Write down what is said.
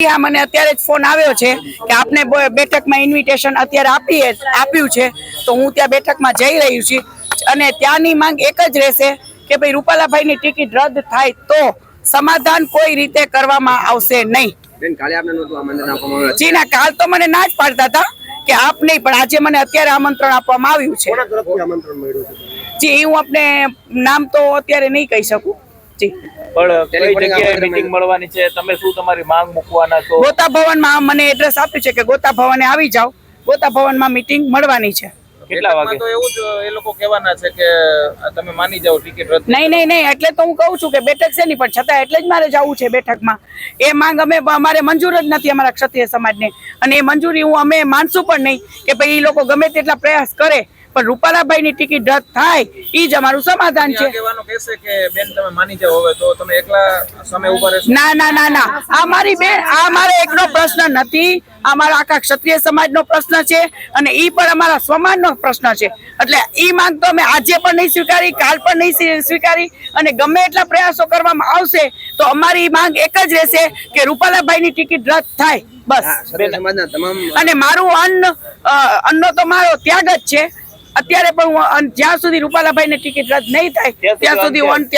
મને અત્યારે જ ફોન આવ્યો છે કે આપને બેઠકમાં ઇન્વિટેશન અત્યારે આપીએ આપ્યું છે. તો હું ત્યાં બેઠકમાં જઈ રહ્યું છું. અને ત્યાંની માંગ એક જ રહેશે કે ભાઈ રૂપાલાભાઈની ટિકિટ રદ થાય તો સમાધાન કોઈ રીતે કરવામાં આવશે નહીં. જી ના કાલ તો મને ના જ પાડતા હતા કે આપ નહીં પણ આજે મને અત્યારે આમંત્રણ આપવામાં આવ્યું છે. જી હું આપને નામ તો અત્યારે નહીં કહી શકું. જી. પણ કઈ જગ્યાએ મીટિંગ મળવાની છે? તમે શું તમારી માંગ મૂકવાના છો? ગોતા ભવનમાં મને એડ્રેસ આપ્યું છે કે ગોતા ભવને આવી જાઓ. ગોતા ભવનમાં મીટિંગ મળવાની છે. કેટલા વાગે? તો એવું જ એ લોકો કહેવાના છે કે તમે માની જાઓ ટિકિટ રદ નહીં નહીં નહીં એટલે તો હું કહું છું કે બેઠક છે નહીં પણ છતાં એટલે જ મારે જવું છે બેઠકમાં. એ માંગ અમે અમારે મંજૂર જ નથી અમારા ક્ષત્રિય સમાજને. અને એ મંજૂરી હું અમે માનશું પણ નહીં કે ભાઈ એ લોકો ગમે તેટલા પ્રયાસ કરે પણ રૂપાલાભાઈની ટિકિટ રદ થાય એ જ અમારું સમાધાન છે. આગેવાનો કહેશે કે બેન તમે માની જાઓ હવે તો તમે એકલા સામે ઊભા રહેશો. ના ના ના ના. આ મારી બેન આ મારે એકનો પ્રશ્ન નથી. આ મારા આખા ક્ષત્રિય સમાજનો પ્રશ્ન છે અને ઈ પણ અમારા સમાજનો પ્રશ્ન છે. એટલે ઈ માંગ તો અમે આજે પણ નહીં સ્વીકારી કાલ પણ નહીં સ્વીકારી અને ગમે એટલા પ્રયાસો કરવામાં આવશે તો અમારી માંગ એક જ રહેશે કે રૂપાલાભાઈની ટિકિટ રદ થાય. બસ. અને મારું અન્ન અન્ન અન્નનો તો મારો ત્યાગ જ છે. અત્યારે પણ જ્યાં સુધી રૂપાલાભાઈ ને ટિકિટ રદ નહીં થાય ત્યાં સુધી હું અન્ન